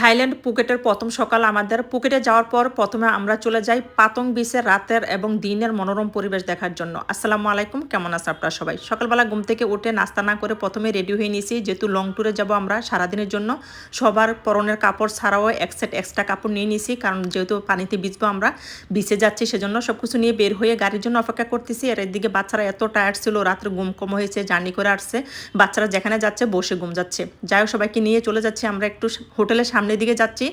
Thailand পুকেটের প্রথম সকাল আমাদের। পুকেটে যাওয়ার পর প্রথমে আমরা চলে যাই পাতং বিচের রাতের এবং দিনের মনোরম পরিবেশ দেখার জন্য। আসসালামু আলাইকুম, কেমন আছে আপনারা সবাই? সকালবেলা ঘুম থেকে উঠে নাস্তা না করে প্রথমে রেডি হয়ে নিয়েছি যেহেতু লং ট্যুরে যাব আমরা সারাদিনের জন্য। সবার পরনের কাপড় ছাড়াও এক সেট এক্সট্রা কাপড় নিয়ে নিয়েছি কারণ যেহেতু পানিতে ভিজবো আমরা বিচে যাচ্ছি সেজন্য সব কিছু নিয়ে বের হয়ে গাড়ির জন্য অপেক্ষা করতেছি। আর এদিকে বাচ্চারা এত টায়ার্ড ছিল, রাত্রে ঘুম কম হয়েছে জার্নি করে আসছে। বাচ্চারা যেখানে যাচ্ছে বসে ঘুম যাচ্ছে। যাই হোক, সবাইকে নিয়ে চলে যাচ্ছি আমরা একটু হোটেলের সামনের দিকে যাচ্ছি।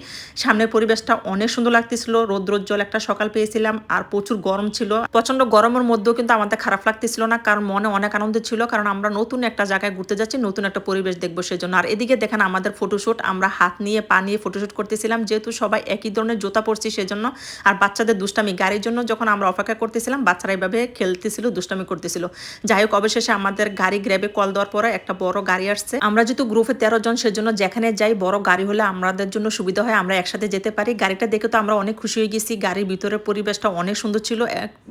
সামনের পরিবেশটা অনেক সুন্দর লাগতেছিল। রৌদ্রোজ্জ্বল একটা সকাল পেয়েছিলাম আর প্রচুর গরম ছিল। প্রচণ্ড গরমের মধ্যেও কিন্তু আমাদের খারাপ লাগতেছিল না, কারণ মনে অনেক আনন্দ ছিল, কারণ আমরা নতুন একটা জায়গায় ঘুরতে যাচ্ছি, নতুন একটা পরিবেশ দেখব সেজন্য। আর এদিকে দেখেন আমাদের ফটোশ্যুট আমরা হাত নিয়ে, পা নিয়ে ফটোশ্যুট করতেছিলাম, যেহেতু সবাই একই ধরনের জুতা পরছি সেজন্য। আর বাচ্চাদের দুষ্টামি গাড়ির জন্য যখন আমরা অপেক্ষা করতেছিলাম, বাচ্চারা এইভাবে খেলতেছিল, দুষ্টামি করতেছিল। যাই হোক, অবশেষে আমাদের গাড়ি গ্র্যাবে কল দেওয়ার পরে একটা বড় গাড়ি আসছে। আমরা যেহেতু গ্রুপে তেরো জন, সেজন্য যেখানে যাই বড় গাড়ি হলে আমাদের জন্য সুবিধা হয়, আমরা একসাথে যেতে পারি। গাড়িটা দেখে তো আমরা অনেক খুশি হয়ে গেছি। গাড়ির ভিতরের পরিবেশটা অনেক সুন্দর ছিল।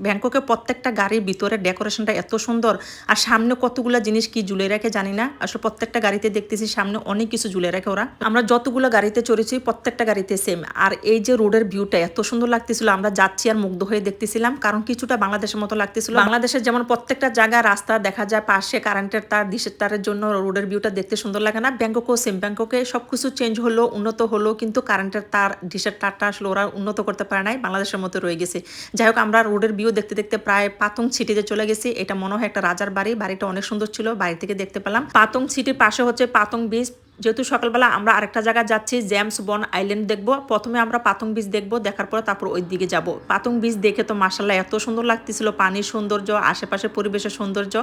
ব্যাংককে প্রত্যেকটা গাড়ির ভিতরে ডেকোরেশনটা এত সুন্দর। আর সামনে কতগুলো জিনিস কি ঝুলে রাখে জানি না। আসলে প্রত্যেকটা গাড়িতে দেখতেছি সামনে অনেক কিছু ঝুলে রাখে ওরা। আমরা যতগুলো গাড়িতে চড়েছি, প্রত্যেকটা গাড়িতে সেম আর এই যে রোডের ভিউটা এত সুন্দর লাগতেছিল, আমরা যাচ্ছি আর মুগ্ধ হয়ে দেখতেছিলাম। কারণ কিছুটা বাংলাদেশের মতো লাগতেছিল। বাংলাদেশের যেমন প্রত্যেকটা জায়গা, রাস্তা দেখা যায়, পাশে কারেন্টের তার, দিশের তারের জন্য রোডের ভিউটা দেখতে সুন্দর লাগে না। ব্যাংককও সেম ব্যাংককে সবকিছু চেঞ্জ হলো, উন্নত হলো, কিন্তু কারেন্টের তার ডিশের তারটা আসলে ওরা উন্নত করতে পারে নাই, বাংলাদেশের মতো রয়ে গেছে। যাই হোক, আমরা রোডের ভিউ দেখতে দেখতে প্রায় পাতং সিটিতে চলে গেছি। এটা মনে হয় একটা রাজার বাড়ি, বাড়িটা অনেক সুন্দর ছিল, বাড়ি থেকে দেখতে পেলাম। পাতং সিটির পাশে হচ্ছে পাতং বিচ যেহেতু সকালবেলা আমরা আরেকটা জায়গায় যাচ্ছি জেমস বন আইল্যান্ড দেখব। প্রথমে আমরা পাতং বিচ দেখব, দেখার পরে তারপর ওই দিকে যাব। পাতং বিচ দেখে তো মাসাল্লাহ এত সুন্দর লাগতেছিল, পানির সৌন্দর্য, আশেপাশে পরিবেশের সৌন্দর্য।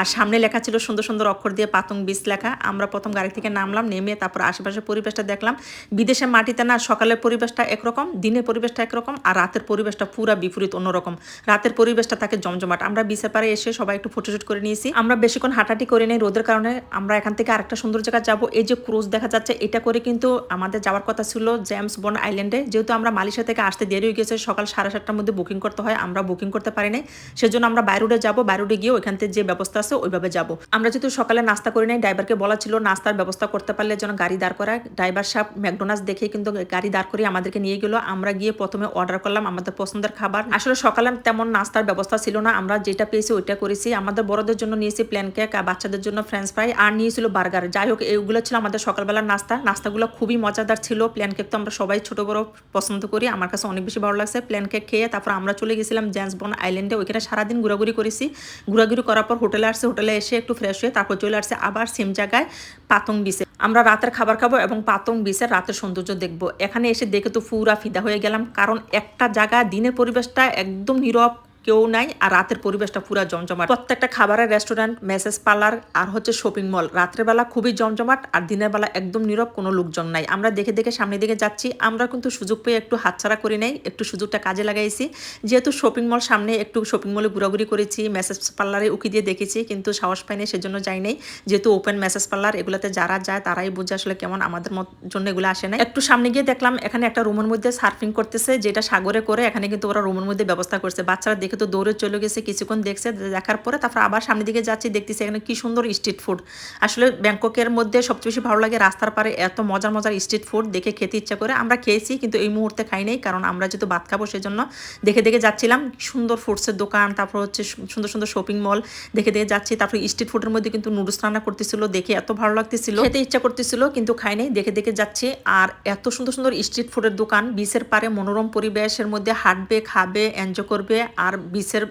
আর সামনে লেখা ছিল সুন্দর সুন্দর অক্ষর দিয়ে পাতং বিচ লেখা। আমরা প্রথম গাড়ি থেকে নামলাম, নেমে তারপর আশেপাশের পরিবেশটা দেখলাম। বিদেশে মাটিতে না, সকালের পরিবেশটা একরকম, দিনের পরিবেশটা একরকম, আর রাতের পরিবেশটা পুরা বিপরীত, অন্যরকম। রাতের পরিবেশটা থাকে জমজমাট। আমরা বিচের পারে এসে সবাই একটু ফটোশুট করে নিয়েছি। আমরা বেশিক্ষণ হাঁটাহাঁটি করে নেই, রোদের কারণে আমরা এখান থেকে আরেকটা সুন্দর জায়গা যাব। এই যে ক্রুজ দেখা যাচ্ছে, এটা করে কিন্তু আমাদের যাওয়ার কথা ছিল জেমস বন আইল্যান্ডে। যেহেতু আমরা মালয়েশিয়া থেকে আসতে দেরি হয়ে গেছে, সকাল সাড়ে সাতটার মধ্যে বুকিং করতে হয়, আমরা বুকিং করতে পারি নাই। সেজন্য আমরা বাইরোডে যাব, বাইরোডে গিয়ে ওইখান থেকে যে ব্যবস্থা আছে, ওইভাবে যাব। আমরা যেহেতু সকালে নাস্তা করি নাই, ড্রাইভারকে বলা ছিল নাস্তার ব্যবস্থা করতে পারলে যেন গাড়ি দাঁড় করায়। ড্রাইভার সাহেব ম্যাকডোনাল্ডস দেখে কিন্তু গাড়ি দাঁড় করিয়ে আমাদেরকে নিয়ে গেলো। আমরা গিয়ে প্রথমে অর্ডার করলাম আমাদের পছন্দের খাবার। আসলে সকালে তেমন নাস্তার ব্যবস্থা ছিল না, আমরা যেটা পেয়েছি ওইটা করেছি। আমাদের বড়দের জন্য নিয়েছি প্ল্যান কেক আর বাচ্চাদের জন্য ফ্রেঞ্চ ফ্রাই আর নিয়েছিল বার্গার যাই হোক এইগুলো ছিল সকালবেলার নাস্তা। নাস্তাগুলো খুবই মজাদার ছিল। প্লেন কেক তো আমরা সবাই ছোট বড় পছন্দ করি। আমার কাছে অনেক বেশি ভালো লাগছে প্লেন কেক খেয়ে। তারপর আমরা চলে গেছিলাম জেন্স বন আইল্যান্ডে। ওইখানে সারাদিন ঘোরাঘুরি করেছি। ঘোরাঘুরি করার পর হোটেলে আসছে। হোটেলে এসে একটু ফ্রেশ হয়ে তারপর চলে আসছে আবার সেম জায়গায় পাতং বিচে আমরা রাতের খাবার খাব এবং পাতং বিচের রাতের সৌন্দর্য দেখব। এখানে এসে দেখে তো পুরা ফিদা হয়ে গেলাম। কারণ একটা জায়গা দিনের পরিবেশটা একদম নীরব কেউ নাই আর রাতের পরিবেশটা পুরো জমজমাট। প্রত্যেকটা খাবারের রেস্টুরেন্ট মেসেজ পার্লার আর হচ্ছে শপিং মল রাত্রের বেলা খুবই জমজমাট আর দিনের বেলা একদম নীরব কোনো লোকজন নাই। আমরা দেখে দেখে সামনের দিকে যাচ্ছি। আমরা কিন্তু সুযোগ পেয়ে একটু হাতছাড়া করি নাই, একটু সুযোগটা কাজে লাগাইছি। যেহেতু শপিং মল সামনে একটু শপিং মলে ঘোরাঘুরি করেছি মেসেজ পার্লারে উকি দিয়ে দেখেছি, কিন্তু সাহস পাইনি, সেজন্য যাই নাই। যেহেতু ওপেন মেসেজ পার্লার এগুলোতে যারা যায় তারাই বুঝে আসলে কেমন আমাদের মত- জন্য এগুলো আসে না একটু সামনে গিয়ে দেখলাম এখানে একটা রুমের মধ্যে সার্ফিং করতেছে, যেটা সাগরে করে এখানে কিন্তু ওরা রুমের মধ্যে ব্যবস্থা করছে। বাচ্চারা দেখে তো দৌড়ে চলে গেছে, কিছুক্ষণ দেখছে, দেখার পরে তারপর আবার সামনের দিকে যাচ্ছি, দেখতেছি এখানে কি সুন্দর স্ট্রিট ফুড আসলে ব্যাংককের মধ্যে সবচেয়ে বেশি ভালো লাগে রাস্তার পারে এত মজার মজার স্ট্রিট ফুড দেখে খেতে ইচ্ছা করে। আমরা খেয়েছি কিন্তু এই মুহূর্তে খাই নাই, কারণ আমরা যেহেতু ভাত খাব সেজন্য দেখে দেখে যাচ্ছিলাম। সুন্দর ফুডসের দোকান, তারপর হচ্ছে সুন্দর সুন্দর শপিং মল দেখে দেখে যাচ্ছি। তারপর স্ট্রিট ফুডের মধ্যে কিন্তু নুডলস রান্না করতেছিল, দেখে এত ভালো লাগতেছিল। খেতে ইচ্ছা করতেছিল কিন্তু খাই নাই, দেখে দেখে যাচ্ছি। আর এত সুন্দর সুন্দর স্ট্রিট ফুডের দোকান বিচের পারে মনোরম পরিবেশের মধ্যে হাঁটবে, খাবে এনজয় করবে। আর বিচের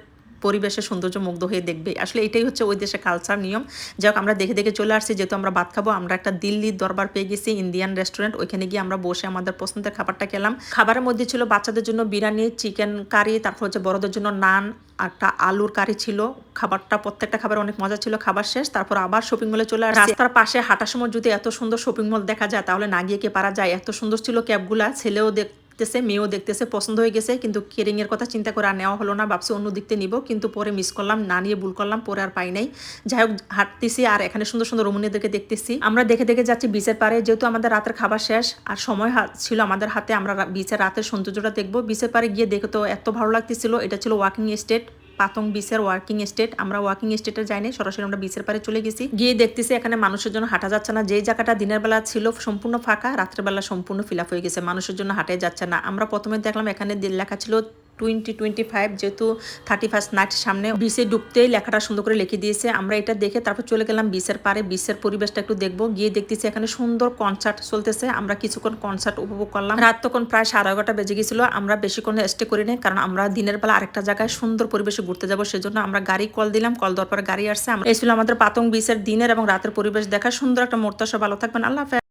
পরিবেশে সৌন্দর্য মুগ্ধ হয়ে দেখবে। আসলে এটাই হচ্ছে ওই দেশের কালচার নিয়ম। যাই হোক, আমরা দেখে দেখে চলে আসছি। যেহেতু আমরা ভাত খাব, আমরা একটা দিল্লির দরবার পেয়ে গেছি ইন্ডিয়ান রেস্টুরেন্ট ওইখানে গিয়ে আমরা বসে আমাদের পছন্দের খাবারটা খেলাম। খাবারের মধ্যে ছিল বাচ্চাদের জন্য বিরিয়ানি চিকেন কারি তারপর হচ্ছে বড়দের জন্য নান, একটা আলুর কারি ছিল। খাবারটা, প্রত্যেকটা খাবার অনেক মজা ছিল, খাবার শেষ। তারপর আবার শপিং মলে চলে আসছি। রাস্তার পাশে হাঁটার সময় যদি এত সুন্দর শপিং মল দেখা যায়, তাহলে না গিয়ে কে পারা যায়? এত সুন্দর ছিল ক্যাবগুলা ছেলেও দেখ দেখতেছে, মেয়েও দেখতেছে, পছন্দ হয়ে গেছে, কিন্তু কেরিংয়ের কথা চিন্তা করে আর নেওয়া হলো না, ভাবছি অন্য দিকতে নিব, কিন্তু পরে মিস করলাম, না নিয়ে ভুল করলাম, পরে আর পাই নাই। যাই হোক, হাঁটতেছি আর এখানে সুন্দর সুন্দর রমণীদেরকে দেখতেছি। আমরা দেখে দেখে যাচ্ছি বিচের পারে যেহেতু আমাদের রাতের খাবার শেষ, আর সময় ছিল আমাদের হাতে, আমরা বিচের রাতের সৌন্দর্যটা দেখব। বিচের পারে গিয়ে দেখে তো এত ভালো লাগতেছিল, এটা ছিল ওয়াকিং স্টেট পাতং বিচের ওয়ার্কিং স্টেট আমরা ওয়ার্কিং স্টেটে যাইনি সরাসরি আমরা বিচের পারে চলে গেছি। গিয়ে দেখতেছি এখানে মানুষের জন্য হাঁটা যাচ্ছে না। যে জায়গাটা দিনের বেলা ছিল সম্পূর্ণ ফাঁকা, রাত্রের বেলা সম্পূর্ণ ফিল হয়ে গেছে। মানুষের জন্য হাঁটে যাচ্ছে না। আমরা প্রথমে দেখলাম এখানে লেখা ছিল টোয়েন্টি টোয়েন্টি ফাইভ যেহেতু থার্টি ফার্স্ট নাইট সামনে বিচে ডুবতেই লেখাটা সুন্দর করে লিখে দিয়েছে। আমরা এটা দেখে তারপর চলে গেলাম বিচের পারে। বিচের পরিবেশটা একটু দেখব। গিয়ে দেখতেছি এখানে সুন্দর কনসার্ট চলতেছে। আমরা কিছুক্ষণ কনসার্ট উপভোগ করলাম। রাত তখন প্রায় সাড়ে এগারোটা বেজে গেছিল। আমরা বেশিক্ষণ স্টে করি নাই, কারণ আমরা দিনের বেলা আরেকটা জায়গায় সুন্দর পরিবেশে ঘুরতে যাব, সেজন্য আমরা গাড়ি কল দিলাম। কল দেওয়ার পরে গাড়ি আসছে। আমরা এই ছিল আমাদের পাতং বিচের দিনের এবং রাতের পরিবেশ দেখা। সুন্দর একটা মুহূর্ত। সব ভালো থাকবেন। আল্লাহ।